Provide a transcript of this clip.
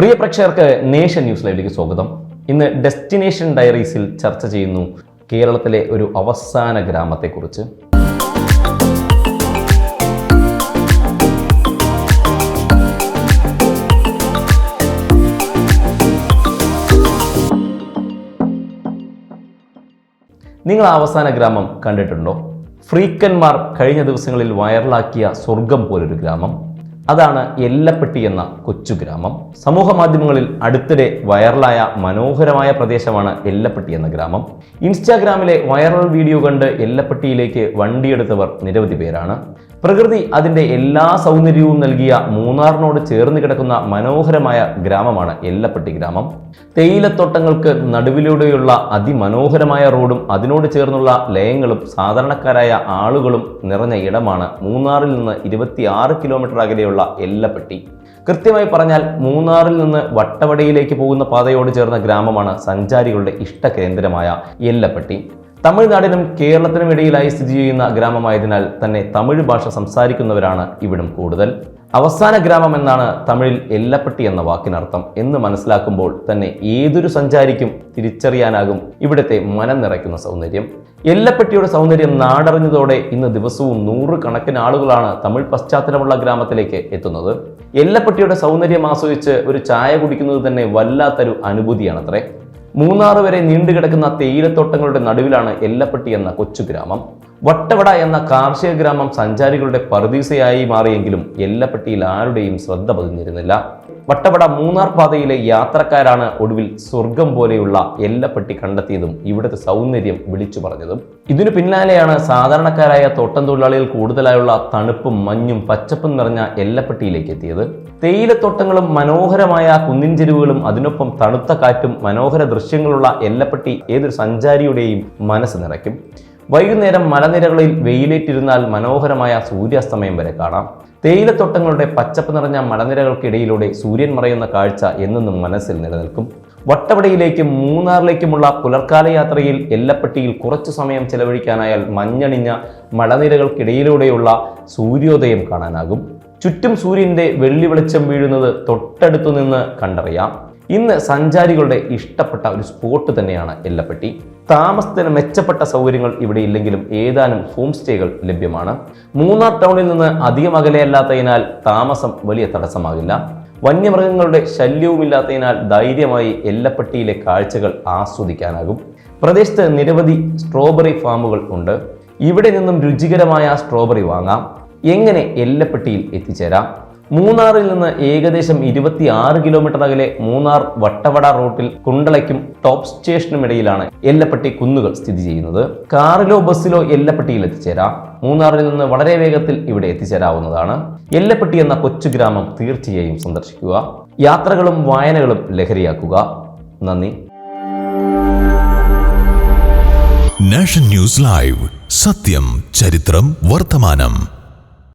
പ്രിയ പ്രേക്ഷകർക്ക് nation news ലൈവിലേക്ക് സ്വാഗതം. ഇന്ന് ഡെസ്റ്റിനേഷൻ ഡയറീസിൽ ചർച്ച ചെയ്യുന്നു കേരളത്തിലെ ഒരു അവസാന ഗ്രാമത്തെക്കുറിച്ച്. നിങ്ങൾ അവസാന ഗ്രാമം കണ്ടിട്ടുണ്ടോ? ഫ്രീക്കന്മാർ കഴിഞ്ഞ ദിവസങ്ങളിൽ വൈറലാക്കിയ സ്വർഗം പോലൊരു ഗ്രാമം. അതാണ് എല്ലപ്പെട്ടി എന്ന കൊച്ചു ഗ്രാമം. സമൂഹ മാധ്യമങ്ങളിൽ അടുത്തിടെ വൈറലായ മനോഹരമായ പ്രദേശമാണ് എല്ലപ്പെട്ടി എന്ന ഗ്രാമം. ഇൻസ്റ്റാഗ്രാമിലെ വൈറൽ വീഡിയോ കണ്ട് എല്ലപ്പെട്ടിയിലേക്ക് വണ്ടിയെടുത്തവർ നിരവധി പേരാണ്. പ്രകൃതി അതിന്റെ എല്ലാ സൗന്ദര്യവും നൽകിയ മൂന്നാറിനോട് ചേർന്ന് കിടക്കുന്ന മനോഹരമായ ഗ്രാമമാണ് എല്ലപ്പെട്ടി ഗ്രാമം. തേയിലത്തോട്ടങ്ങൾക്ക് നടുവിലൂടെയുള്ള അതിമനോഹരമായ റോഡും അതിനോട് ചേർന്നുള്ള ലയങ്ങളും സാധാരണക്കാരായ ആളുകളും നിറഞ്ഞ ഇടമാണ് മൂന്നാറിൽ നിന്ന് ഇരുപത്തിയാറ് കിലോമീറ്റർ അകലെയുള്ള എല്ലപ്പെട്ടി. കൃത്യമായി പറഞ്ഞാൽ മൂന്നാറിൽ നിന്ന് വട്ടവടയിലേക്ക് പോകുന്ന പാതയോട് ചേർന്ന ഗ്രാമമാണ് സഞ്ചാരികളുടെ ഇഷ്ട കേന്ദ്രമായ എല്ലപ്പെട്ടി. തമിഴ്നാടിനും കേരളത്തിനും ഇടയിലായി സ്ഥിതി ചെയ്യുന്ന ഗ്രാമമായതിനാൽ തന്നെ തമിഴ് ഭാഷ സംസാരിക്കുന്നവരാണ് ഇവിടം കൂടുതൽ. അവസാന ഗ്രാമം എന്നാണ് തമിഴിൽ എല്ലപ്പെട്ടി എന്ന വാക്കിനർത്ഥം എന്ന് മനസ്സിലാക്കുമ്പോൾ തന്നെ ഏതൊരു സഞ്ചാരിക്കും തിരിച്ചറിയാനാകും ഇവിടുത്തെ മനം നിറയ്ക്കുന്ന സൗന്ദര്യം. എല്ലപ്പെട്ടിയുടെ സൗന്ദര്യം നാടറിഞ്ഞതോടെ ഇന്ന് ദിവസവും നൂറുകണക്കിന് ആളുകളാണ് തമിഴ് പശ്ചാത്തലമുള്ള ഗ്രാമത്തിലേക്ക് എത്തുന്നത്. എല്ലപ്പെട്ടിയുടെ സൗന്ദര്യം ആസ്വദിച്ച് ഒരു ചായ കുടിക്കുന്നത് തന്നെ വല്ലാത്തൊരു അനുഭൂതിയാണത്രേ. മൂന്നാറ് വരെ നീണ്ടുകിടക്കുന്ന തേയിലത്തോട്ടങ്ങളുടെ നടുവിലാണ് എല്ലപ്പെട്ടി എന്ന കൊച്ചു ഗ്രാമം വട്ടവട എന്ന കാർഷിക ഗ്രാമം സഞ്ചാരികളുടെ പറുദീസയായി മാറിയെങ്കിലും എല്ലപ്പെട്ടിയിൽ ആരുടെയും ശ്രദ്ധ പതിഞ്ഞിരുന്നില്ല. വട്ടവട മൂന്നാർ പാതയിലെ യാത്രക്കാരാണ് ഒടുവിൽ സ്വർഗം പോലെയുള്ള എല്ലപ്പെട്ടി കണ്ടെത്തിയതും ഇവിടുത്തെ സൗന്ദര്യം വിളിച്ചു പറഞ്ഞതും. ഇതിനു പിന്നാലെയാണ് സാധാരണക്കാരായ തോട്ടം തൊഴിലാളികൾ കൂടുതലായുള്ള തണുപ്പും മഞ്ഞും പച്ചപ്പും നിറഞ്ഞ എല്ലപ്പെട്ടിയിലേക്ക് എത്തിയത്. തേയിലത്തോട്ടങ്ങളും മനോഹരമായ കുന്നിൻ ചെരുവുകളും അതിനൊപ്പം തണുത്ത കാറ്റും മനോഹര ദൃശ്യങ്ങളുള്ള എല്ലപ്പെട്ടി ഏതൊരു സഞ്ചാരിയുടെയും മനസ്സ് നിറയ്ക്കും. വൈകുന്നേരം മലനിരകളിൽ വെയിലേറ്റിരുന്നാൽ മനോഹരമായ സൂര്യാസ്തമയം വരെ കാണാം. തേയിലത്തോട്ടങ്ങളുടെ പച്ചപ്പ് നിറഞ്ഞ മലനിരകൾക്കിടയിലൂടെ സൂര്യൻ മറയുന്ന കാഴ്ച എന്നും മനസ്സിൽ നിലനിൽക്കും. വട്ടവടയിലേക്കും മൂന്നാറിലേക്കുമുള്ള പുലർക്കാല യാത്രയിൽ എല്ലപ്പെട്ടിയിൽ കുറച്ചു സമയം ചെലവഴിക്കാനായാൽ മഞ്ഞണിഞ്ഞ മലനിരകൾക്കിടയിലൂടെയുള്ള സൂര്യോദയം കാണാനാകും. ചുറ്റും സൂര്യന്റെ വെള്ളി വെളിച്ചം വീഴുന്നത് തൊട്ടടുത്തു നിന്ന് കണ്ടറിയാം. ഇന്ന് സഞ്ചാരികളുടെ ഇഷ്ടപ്പെട്ട ഒരു സ്പോട്ട് തന്നെയാണ് എല്ലപ്പെട്ടി. താമസത്തിന് മെച്ചപ്പെട്ട സൗകര്യങ്ങൾ ഇവിടെ ഇല്ലെങ്കിലും ഏതാനും ഹോം സ്റ്റേകൾ ലഭ്യമാണ്. മൂന്നാർ ടൗണിൽ നിന്ന് അധികം അകലെയല്ലാത്തതിനാൽ താമസം വലിയ തടസ്സമാകില്ല. വന്യമൃഗങ്ങളുടെ ശല്യവുമില്ലാത്തതിനാൽ ധൈര്യമായി എല്ലപ്പെട്ടിയിലെ കാഴ്ചകൾ ആസ്വദിക്കാനാകും. പ്രദേശത്ത് നിരവധി സ്ട്രോബെറി ഫാമുകൾ ഉണ്ട്. ഇവിടെ നിന്നും രുചികരമായ സ്ട്രോബെറി വാങ്ങാം. എങ്ങനെ എല്ലപ്പെട്ടിയിൽ എത്തിച്ചേരാം? മൂന്നാറിൽ നിന്ന് ഏകദേശം ഇരുപത്തി ആറ് കിലോമീറ്റർ അകലെ മൂന്നാർ വട്ടവട റൂട്ടിൽ കുണ്ടളയ്ക്കും ടോപ്പ് സ്റ്റേഷനും ഇടയിലാണ് എല്ലപ്പെട്ടി കുന്നുകൾ സ്ഥിതി ചെയ്യുന്നത്. കാറിലോ ബസ്സിലോ എല്ലപ്പെട്ടിയിൽ എത്തിച്ചേരാം. മൂന്നാറിൽ നിന്ന് വളരെ വേഗത്തിൽ ഇവിടെ എത്തിച്ചേരാവുന്നതാണ്. എല്ലപ്പെട്ടി എന്ന കൊച്ചു ഗ്രാമം തീർച്ചയായും സന്ദർശിക്കുക. യാത്രകളും വായനകളും ലഹരിയാക്കുക. നന്ദി. Nation news live. സത്യം ചരിത്രം വർത്തമാനം.